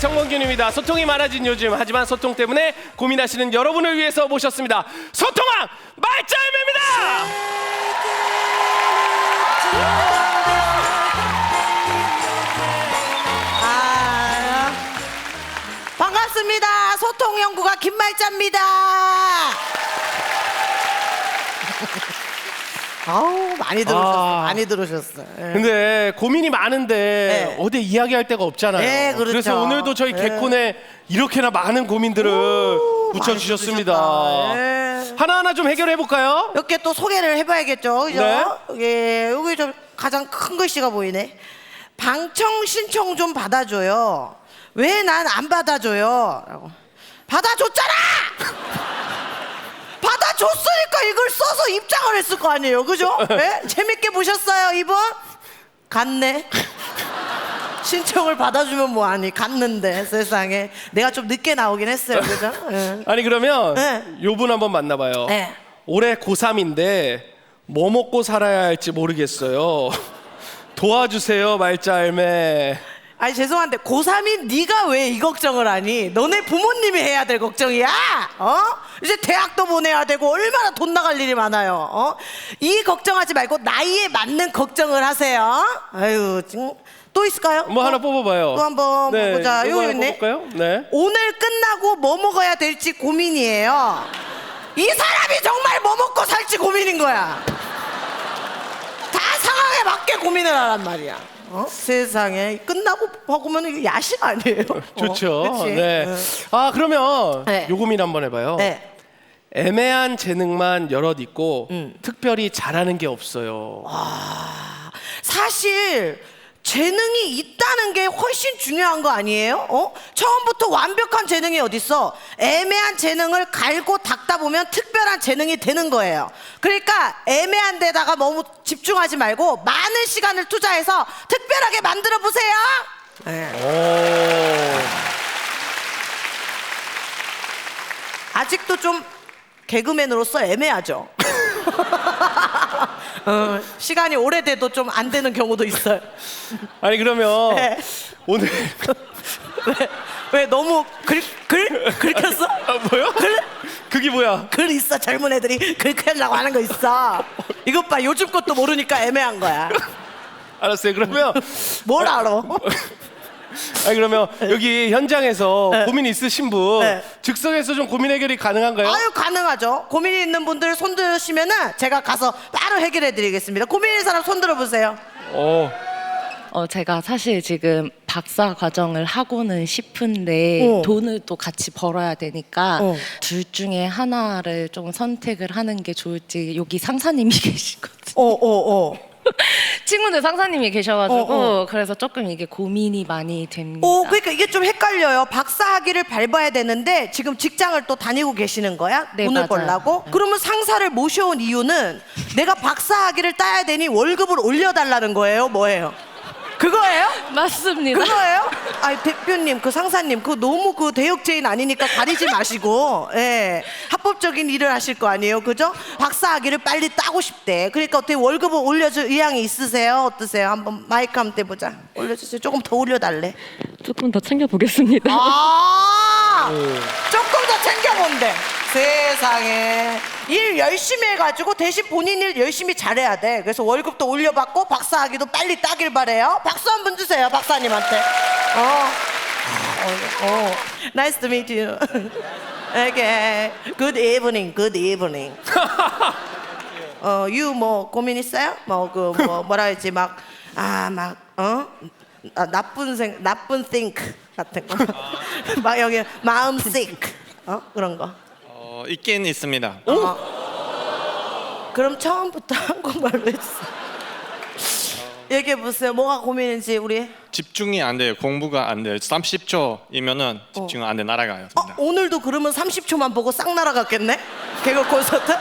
정범균입니다. 소통이 많아진 요즘 하지만 소통 때문에 고민하시는 여러분을 위해서 모셨습니다. 소통왕 말짱입니다. 아, 반갑습니다. 소통연구가 김말자입니다. 아우 많이 들으셨어요. 아. 많이 들으셨어요. 예. 근데 고민이 많은데 네. 어디 이야기할 데가 없잖아요. 네, 그렇죠. 래서 오늘도 저희 네. 개콘에 이렇게나 많은 고민들을 붙여주셨습니다. 많이. 예. 하나하나 좀 해결해 볼까요? 몇개또 소개를 해봐야겠죠. 그죠? 네. 예, 여기 좀 가장 큰 글씨가 보이네. 방청 신청 좀 받아줘요. 왜 난 안 받아줘요? 라고. 받아줬잖아! 받아줬으니까 이걸 써서 입장을 했을 거 아니에요. 그죠? 예? 재밌게 보셨어요, 이분? 갔네. 신청을 받아주면 뭐하니? 갔는데, 세상에. 내가 좀 늦게 나오긴 했어요. 그죠? 예. 아니 그러면 네. 요분 한번 만나봐요. 네. 올해 고3인데 뭐 먹고 살아야 할지 모르겠어요. 도와주세요 말짤매. 아니 죄송한데 고3인 네가 왜 이 걱정을 하니? 너네 부모님이 해야 될 걱정이야. 어? 이제 대학도 보내야 되고 얼마나 돈 나갈 일이 많아요. 어? 이 걱정하지 말고 나이에 맞는 걱정을 하세요. 아유, 지금 또 있을까요? 뭐 하나 뽑아봐요. 또 한번 보자. 이거 요 하나 있네. 뽑을까요? 네. 오늘 끝나고 뭐 먹어야 될지 고민이에요. 이 사람이 정말 뭐 먹고 살지 고민인 거야. 다 상황에 맞게 고민을 하란 말이야. 어? 세상에 끝나고 먹으면 야식 아니에요? 좋죠. 어, 그치? 네. 응. 아 그러면 네. 요 고민 한번 해봐요. 네. 애매한 재능만 여럿 있고 음. 특별히 잘하는 게 없어요. 아. 사실 재능이 있다는 게 훨씬 중요한 거 아니에요? 어? 처음부터 완벽한 재능이 어딨어? 애매한 재능을 갈고 닦다 보면 특별한 재능이 되는 거예요. 그러니까 애매한 데다가 너무 집중하지 말고 많은 시간을 투자해서 특별하게 만들어 보세요. 네. 오. 아직도 좀 개그맨으로서 애매하죠. 어, 시간이 오래돼도 좀 안 되는 경우도 있어요. 아니 그러면 네. 오늘 왜, 왜 너무 글, 글? 긁혔어? 아 뭐요? 글? 그게 뭐야? 글 있어 젊은 애들이 긁으려고 하는 거 있어 이것 봐 요즘 것도 모르니까 애매한 거야 알았어요. 그러면 뭘 알아? 아니 그러면 여기 현장에서 네. 고민 있으신 분 네. 즉석에서 좀 고민 해결이 가능한가요? 아유 가능하죠 고민이 있는 분들 손 드시면은 제가 가서 바로 해결해 드리겠습니다 고민 있는 사람 손 들어 보세요 어. 어, 제가 사실 지금 박사 과정을 하고는 싶은데 어. 돈을 또 같이 벌어야 되니까 어. 둘 중에 하나를 좀 선택을 하는 게 좋을지 여기 상사님이 계시거든요. 어 어 어 친구들 상사님이 계셔가지고 어, 어. 그래서 조금 이게 고민이 많이 됩니다. 오, 그러니까 이게 좀 헷갈려요. 박사 학위를 밟아야 되는데 지금 직장을 또 다니고 계시는 거야? 네, 돈을 맞아요. 벌라고? 그러면 상사를 모셔온 이유는 내가 박사 학위를 따야 되니 월급을 올려달라는 거예요? 뭐예요? 그거예요? 맞습니다. 그거예요? 아 대표님, 그 상사님, 그 너무 그 대역죄인 아니니까 가리지 마시고, 예, 합법적인 일을 하실 거 아니에요, 그죠? 박사 학위를 빨리 따고 싶대. 그러니까 어떻게 월급을 올려줄 의향이 있으세요? 어떠세요? 한번 마이크 한번 대보자. 올려주세요. 조금 더 올려달래. 조금 더 챙겨보겠습니다. 아, 조금 더 챙겨본대. 세상에 일 열심히 해가지고 대신 본인 일 열심히 잘해야 돼. 그래서 월급도 올려받고 박사학위도 빨리 따길 바래요. 박수 한 번 주세요, 박사님한테. 어, 어, 어. Nice to meet you. Okay. Good evening. Good evening. 어, you 뭐 고민 있어요? 뭐 그 뭐 뭐라 해야지 막 아 막 어? 아, 나쁜 생 나쁜 think 같은 거. 막 여기 마음 sick 어 그런 거. 어, 있긴 있습니다. 그럼 처음부터 한국말로 해주세요. 얘기해 보세요. 뭐가 고민인지 우리. 집중이 안 돼요. 공부가 안 돼요. 30초이면은 집중 안돼 날아가요. 어. 오늘도 그러면 30초만 보고 싹 날아갔겠네? 개그 콘서트?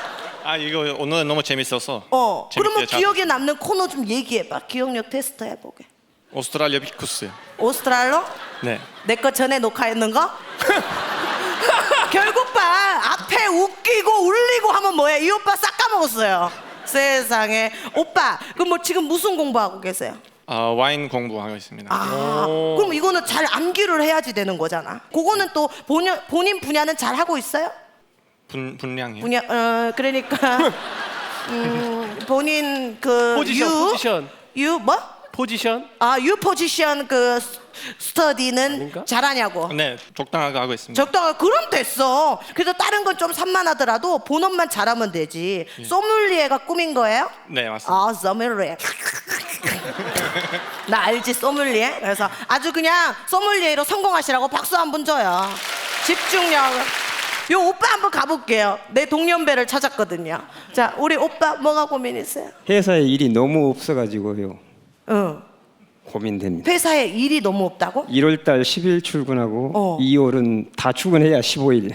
아 이거 오늘 너무 재밌어서. 어. 재밌게 그러면 잘- 기억에 남는 코너 좀 얘기해봐. 기억력 테스트 해보게. 오스트랄리아 비쿠스. 오스트랄로? 네. 내 거 전에 녹화했는 거? 웃기고 울리고 하면 뭐해 이 오빠 싹 까먹었어요 세상에 오빠 그럼 뭐 지금 무슨 공부하고 계세요? 아, 와인 공부하고 있습니다. 아, 오. 그럼 이거는 잘 암기를 해야지 되는 거잖아. 그거는 또 본인, 본인 분야는 잘 하고 있어요? 분 분량이요. 분야, 어, 그러니까, 음, 본인 그. 포지션, 유, 포지션. 유, 뭐? 포지션 아, 유 포지션 그 스- 스터디는 아닌가? 잘하냐고. 네, 적당하게 하고 있습니다. 적당하 그럼 됐어. 그래서 다른 건 좀 산만하더라도 본업만 잘하면 되지. 소믈리에가 꿈인 거예요? 네, 맞습니다. 아, 소믈리에. 나 알지, 소믈리에? 그래서 아주 그냥 소믈리에로 성공하시라고 박수 한 번 줘요. 집중력. 요 오빠 한번 가볼게요. 내 동년배를 찾았거든요. 자, 우리 오빠 뭐가 고민이세요? 회사에 일이 너무 없어가지고요 응. 고민됩니다. 회사에 일이 너무 없다고? 1월달 10일 출근하고 어. 2월은 다 출근해야 15일.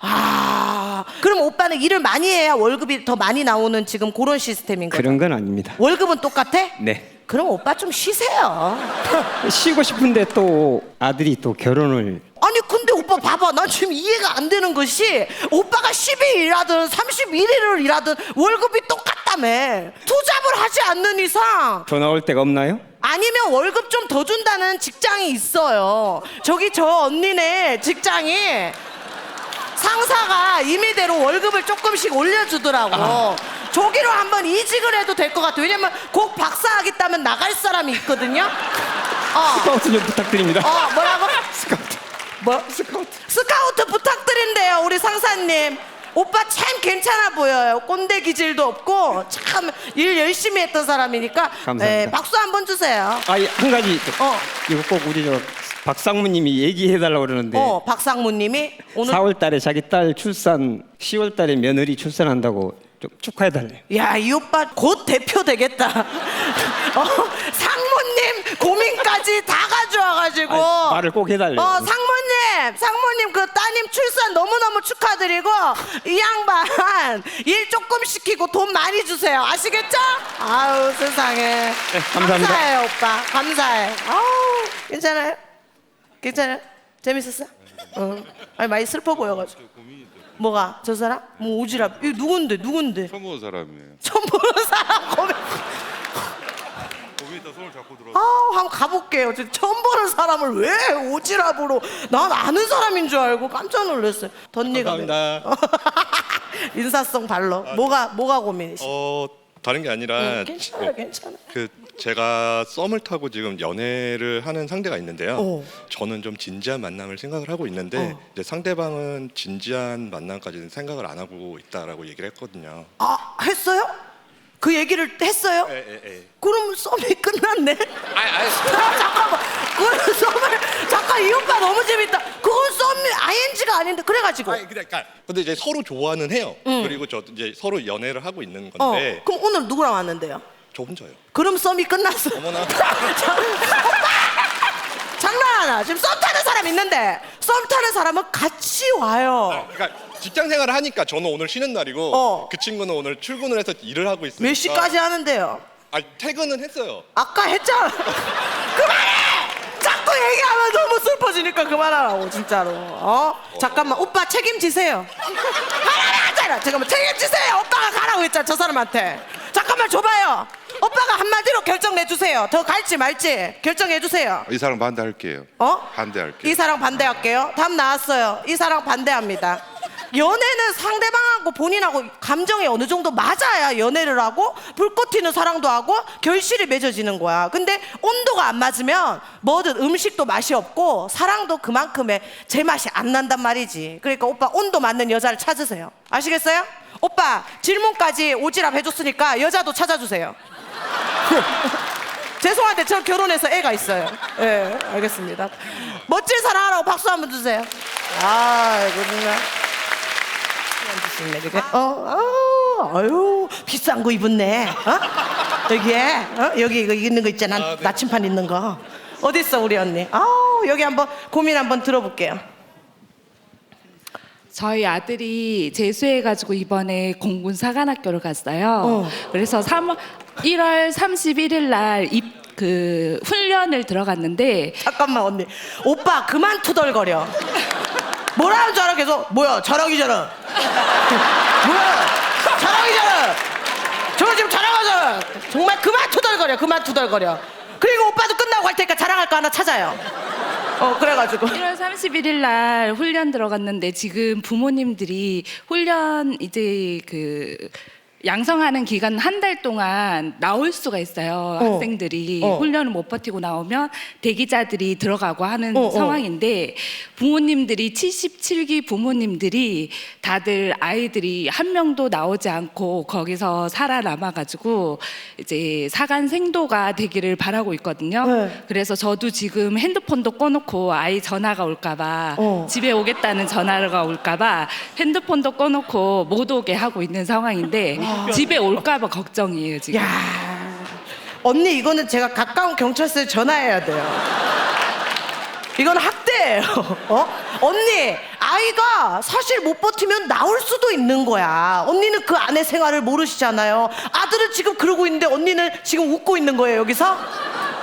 아, 그럼 오빠는 일을 많이 해야 월급이 더 많이 나오는 지금 그런 시스템인 거죠? 그런 건 아닙니다. 월급은 똑같아? 네. 그럼 오빠 좀 쉬세요. 쉬고 싶은데 또 아들이 또 결혼을 아니 근데 오빠 봐봐 난 지금 이해가 안 되는 것이 오빠가 10일 일하든 31일을 일하든 월급이 똑같다며 투잡을 하지 않는 이상 더 나올 데가 없나요? 아니면 월급 좀 더 준다는 직장이 있어요 저기 저 언니네 직장이 상사가 임의대로 월급을 조금씩 올려주더라고 저기로 한번 이직을 해도 될 것 같아 왜냐면 곧 박사하겠다면 나갈 사람이 있거든요 어, 스카우트 좀 부탁드립니다. 어 뭐라고? 스카우트. 뭐? 스카우트. 스카우트 부탁드린대요 우리 상사님 오빠 참 괜찮아 보여요. 꼰대 기질도 없고 참 일 열심히 했던 사람이니까. 감사합니다. 네, 박수 한번 주세요. 아한 가지 또 어. 이거 꼭 우리 저 박상무님이 얘기해 달라고 그러는데. 어 박상무님이 오늘 4월달에 자기 딸 출산, 10월달에 며느리 출산한다고 좀 축하해 달래요. 야 이 오빠 곧 대표 되겠다 어, 상무님 고민까지 다 가져와가지고 아니, 말을 꼭 해달래요. 어 상무님 상무님 그 따님 출산 너무너무 축하드리고 이 양반 일 조금 시키고 돈 많이 주세요 아시겠죠? 아우 세상에 감사합니다. 감사해요 오빠 감사해 아우 괜찮아요? 괜찮아요? 재밌었어? 어. 아니 많이 슬퍼 보여가지고 뭐가 저 사람? 뭐 오지랖 이거 누군데 누군데 처음 본 사람이에요. 처음 보는 사람 고민 거기 있다 손을 잡고 들어. 아, 한번 가볼게요. 저 처음 보는 사람을 왜 오지랖으로 난 아는 사람인 줄 알고 깜짝 놀랐어요. 덧니가 감사합니다. 인사성 발로 뭐가 뭐가 고민이시? 어 다른 게 아니라 응, 괜찮아요, 괜찮아. 그 제가 썸을 타고 지금 연애를 하는 상대가 있는데요. 어. 저는 좀 진지한 만남을 생각을 하고 있는데 어. 이제 상대방은 진지한 만남까지는 생각을 안 하고 있다라고 얘기를 했거든요. 아 했어요? 그 얘기를 했어요? 에, 에, 에. 그럼 썸이 끝났네. 아, 잠깐만. 그건 썸을 잠깐 이 오빠 너무 재밌다. 그건 썸이 ING가 아닌데 그래가지고. 아니 그러니까 근데 이제 서로 좋아는 해요. 그리고 저 이제 서로 연애를 하고 있는 어. 건데 그럼 오늘 누구랑 왔는데요? 저 혼자요. 그럼 썸이 끝났어. 어머나. 장난하나? 지금 썸 타는 사람 있는데 썸 타는 사람은 같이 와요. 그러니까 직장 생활을 하니까 저는 오늘 쉬는 날이고 어. 그 친구는 오늘 출근을 해서 일을 하고 있으니까 몇 시까지 하는데요? 아 퇴근은 했어요. 아까 했잖아. 그만해! 자꾸 얘기하면 너무 슬퍼지니까 그만하라고 진짜로. 어? 잠깐만 오빠 책임지세요. 하라고 하잖아. 잠깐만 책임지세요. 오빠가 가라고 했잖아 저 사람한테. 잠깐만 줘봐요. 오빠가 한마디로 결정 내주세요. 더 갈지 말지 결정해 주세요. 이 사람 반대할게요. 어? 반대할게요. 이 사랑 반대할게요. 답 나왔어요. 이 사랑 반대합니다. 연애는 상대방하고 본인하고 감정이 어느 정도 맞아야 연애를 하고 불꽃 튀는 사랑도 하고 결실이 맺어지는 거야. 근데 온도가 안 맞으면 뭐든 음식도 맛이 없고 사랑도 그만큼의 제맛이 안 난단 말이지. 그러니까 오빠 온도 맞는 여자를 찾으세요. 아시겠어요? 오빠 질문까지 오지랖 해줬으니까 여자도 찾아주세요. 죄송한데 저 결혼해서 애가 있어요. 예, 알겠습니다. 멋진 사랑하라고 박수 한번 주세요. 아, 이거 정말. 주시네, 그게. 어, 아, 아유, 비싼 거 입었네. 어? 여기에, 어? 여기 이거 있는 거 있잖아. 나침판 있는 거. 어디 있어, 우리 언니? 아우, 여기 한번 고민 한번 들어볼게요. 저희 아들이 재수해가지고 이번에 공군 사관학교를 갔어요. 어. 그래서 3, 1월 31일 날 입 그 훈련을 들어갔는데 잠깐만 언니. 오빠 그만 투덜거려. 뭐라는 줄 알아? 계속 뭐야? 자랑이잖아 뭐야? 자랑이잖아 저거 지금 자랑하잖아 정말 그만 투덜거려 그만 투덜거려. 그리고 오빠도 끝나고 할 테니까 자랑할 거 하나 찾아요. 어 그래가지고. 1월 31일 날 훈련 들어갔는데 지금 부모님들이 훈련 이제 그 양성하는 기간 한 달 동안 나올 수가 있어요. 어. 학생들이 어. 훈련을 못 버티고 나오면 대기자들이 들어가고 하는 어, 어. 상황인데 부모님들이 77기 부모님들이 다들 아이들이 한 명도 나오지 않고 거기서 살아남아 가지고 이제 사간 생도가 되기를 바라고 있거든요. 네. 그래서 저도 지금 핸드폰도 꺼놓고 아이 전화가 올까봐 어. 집에 오겠다는 전화가 올까봐 핸드폰도 꺼놓고 못 오게 하고 있는 상황인데 집에 올까봐 걱정이에요 지금. 야 언니 이거는 제가 가까운 경찰서에 전화해야 돼요. 이건 학대예요. 어? 언니 아이가 사실 못 버티면 나올 수도 있는 거야. 언니는 그 안의 생활을 모르시잖아요. 아들은 지금 그러고 있는데 언니는 지금 웃고 있는 거예요 여기서.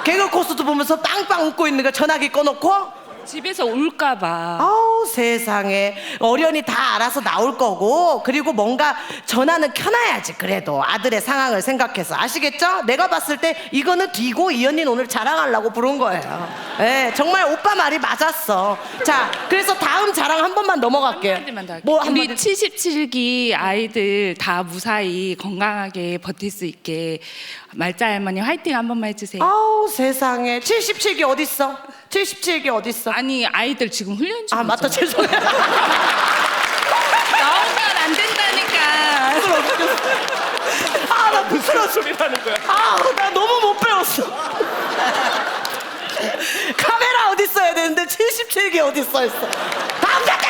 개그 코스도 보면서 빵빵 웃고 있는 거 전화기 꺼놓고. 집에서 올까봐. 아우 세상에 어련히 다 알아서 나올 거고 그리고 뭔가 전화는 켜놔야지 그래도 아들의 상황을 생각해서 아시겠죠? 내가 봤을 때 이거는 뒤고 이 언니는 오늘 자랑하려고 부른 거예요 예 정말 오빠 말이 맞았어 자 그래서 다음 자랑 한 번만 넘어갈게요 한마디만 더 할게요. 뭐 우리 한마디 77기 아이들 다 무사히 건강하게 버틸 수 있게 말자 할머니 화이팅 한 번만 해주세요. 아우 세상에 77기 어딨어? 77기 어딨어? 아니 아이들 지금 훈련 중이죠. 아 맞다 죄송해요 나오면 안 된다니까. 아나 부끄러워 소리라는 거야. 아우 나 너무 못 배웠어 카메라 어디 있어야 되는데 77기 어디 있어 있어 남자 때문에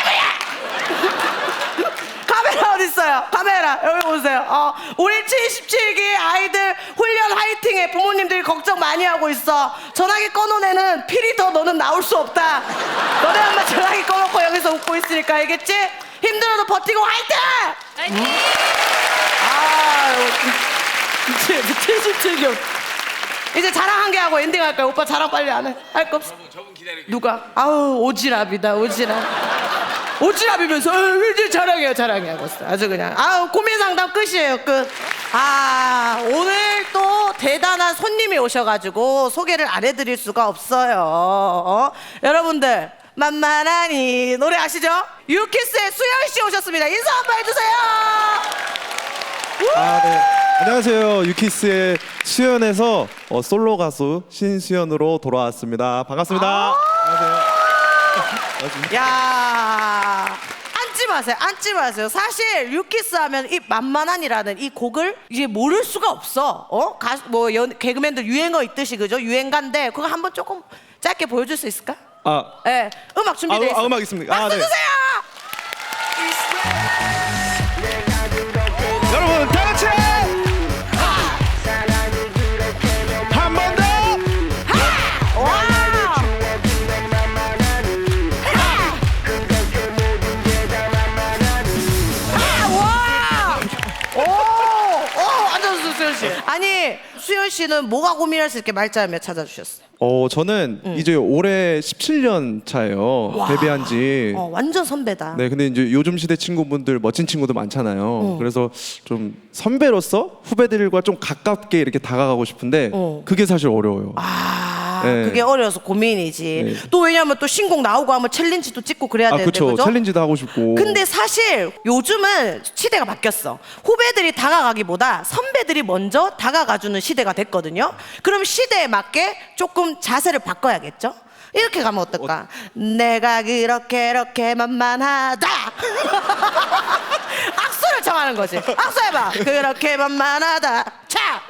카메라 어디 있어요 카메라 여기 보세요 어, 우리 77기 아이들 훈련 화이팅해 부모님들이 걱정 많이 하고 있어 전화기 꺼놓은 애는 필이 더 너는 나올 수 없다 너네 엄마 전화기 꺼놓고 여기서 웃고 있으니까 알겠지 힘들어도 버티고 화이팅 아, 이제 77기. 이제 자랑 한 개 하고 엔딩 할까요? 오빠 자랑 빨리 안 해. 할 거 없어. 누가? 아우, 오지랖이다, 오지랖. 오지랖이면서, 어, 이제 자랑해요, 자랑해. 하고 있어. 아주 그냥. 아우, 고민 상담 끝이에요, 끝. 아, 오늘 또 대단한 손님이 오셔가지고 소개를 안 해드릴 수가 없어요. 어? 여러분들, 만만하니. 노래 아시죠? 유키스의 수현 씨 오셨습니다. 인사 한 번 해주세요. 아, 네. 안녕하세요. 유키스의 수연에서 어, 솔로 가수 신수연으로 돌아왔습니다. 반갑습니다. 야 앉지 마세요. 앉지 마세요. 사실 유키스 하면 이 만만한이라는 이 곡을 이제 모를 수가 없어. 어? 가수 뭐 연, 개그맨들 유행어 있듯이 그죠? 유행가인데 그거 한번 조금 짧게 보여줄 수 있을까? 아, 예. 음악 아, 준비돼 있어. 아, 음악 있습니까? 박수 아, 네. 주세요. 씨는 뭐가 고민할 수 있게 말자며 찾아주셨어요? 어, 저는 이제 올해 17년 차예요. 데뷔한 지. 어, 완전 선배다. 네, 근데 이제 요즘 시대 친구분들 멋진 친구들 많잖아요. 그래서 좀 선배로서 후배들과 좀 가깝게 이렇게 다가가고 싶은데 어. 그게 사실 어려워요. 아, 네. 그게 어려서 고민이지. 네. 또 왜냐면 또 신곡 나오고 하면 챌린지도 찍고 그래야 아, 되는데 그렇죠. 그죠? 챌린지도 하고 싶고. 근데 사실 요즘은 시대가 바뀌었어. 후배들이 다가가기보다 선배들이 먼저 다가가주는 시대가 됐거든요. 그럼 시대에 맞게 조금 자세를 바꿔야겠죠? 이렇게 가면 어떨까? 내가 그렇게 이렇게 만만하다. 악수를 청하는 거지. 악수해봐. 그렇게 만만하다. 자,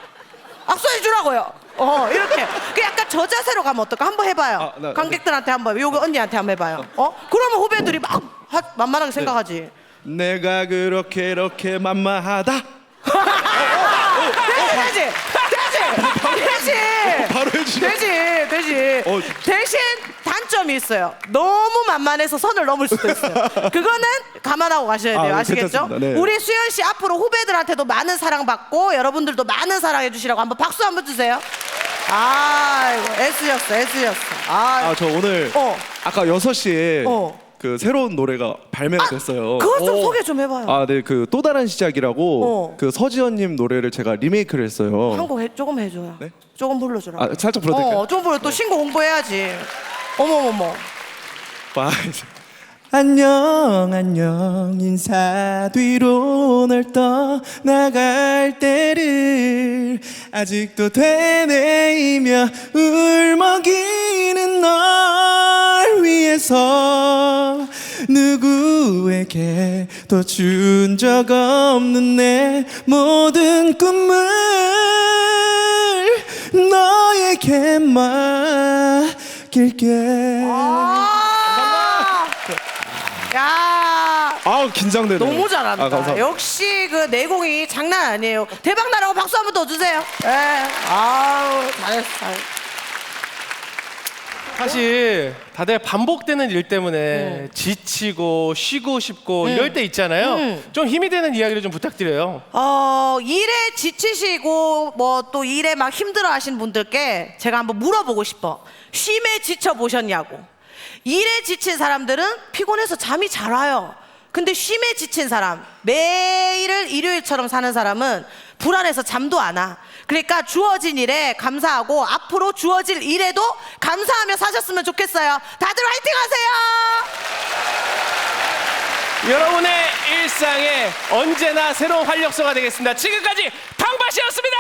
악수해 주라고요. 어 이렇게 그 약간 저 자세로 가면 어떨까? 한번 해봐요. 아, 나- 관객들한테 한번 요거 언니한테 한번 해봐요. 어? 그러면 후배들이 막 하- 만만하게 생각하지. 내가 그렇게 이렇게 만만하다. 되지, 되지, 되지. 바로 해주시. 되지, 되지. 어. 대신 단점이 있어요. 너무 만만해서 선을 넘을 수도 있어요. 그거는 감안하고 가셔야 돼요. 아, 네, 아시겠죠? 괜찮습니다. 네. 우리 수현 씨 앞으로 후배들한테도 많은 사랑 받고 여러분들도 많은 사랑해 주시라고 한번 박수 한번 주세요. 아, 애쓰셨어, 애쓰셨어. 아, 아, 저 오늘 어. 아까 6시에 어. 그 새로운 노래가 발매가 됐어요. 그것 좀 소개 좀 해봐요. 아, 네, 그 또 다른 시작이라고 어. 그 서지현 님 노래를 제가 리메이크를 했어요. 한곡 조금 해줘요. 네? 조금 불러주라. 아, 살짝 불러드릴까요? 어, 좀 불러. 또 신곡 홍보해야지. 어머머머. 빠- 안녕 안녕 인사 뒤로 널 떠나갈 때를 아직도 되뇌이며 울먹이는 널 위해서 누구에게도 준 적 없는 내 모든 꿈을 너에게 맡길게 아! 야. 아우 긴장되네. 너무 잘한다. 아, 감사합니다. 역시 그 내공이 장난 아니에요. 대박 나라고 박수 한 번 더 주세요. 예. 아우, 잘했어. 잘했어. 사실 다들 반복되는 일 때문에 지치고 쉬고 싶고 이럴 때 있잖아요. 좀 힘이 되는 이야기를 좀 부탁드려요. 어, 일에 지치시고 뭐 또 일에 막 힘들어 하신 분들께 제가 한번 물어보고 싶어. 쉼에 지쳐 보셨냐고. 일에 지친 사람들은 피곤해서 잠이 잘 와요. 근데 쉼에 지친 사람, 매일을 일요일처럼 사는 사람은 불안해서 잠도 안 와. 그러니까 주어진 일에 감사하고 앞으로 주어질 일에도 감사하며 사셨으면 좋겠어요. 다들 화이팅 하세요! 여러분의 일상에 언제나 새로운 활력소가 되겠습니다. 지금까지 방바시였습니다.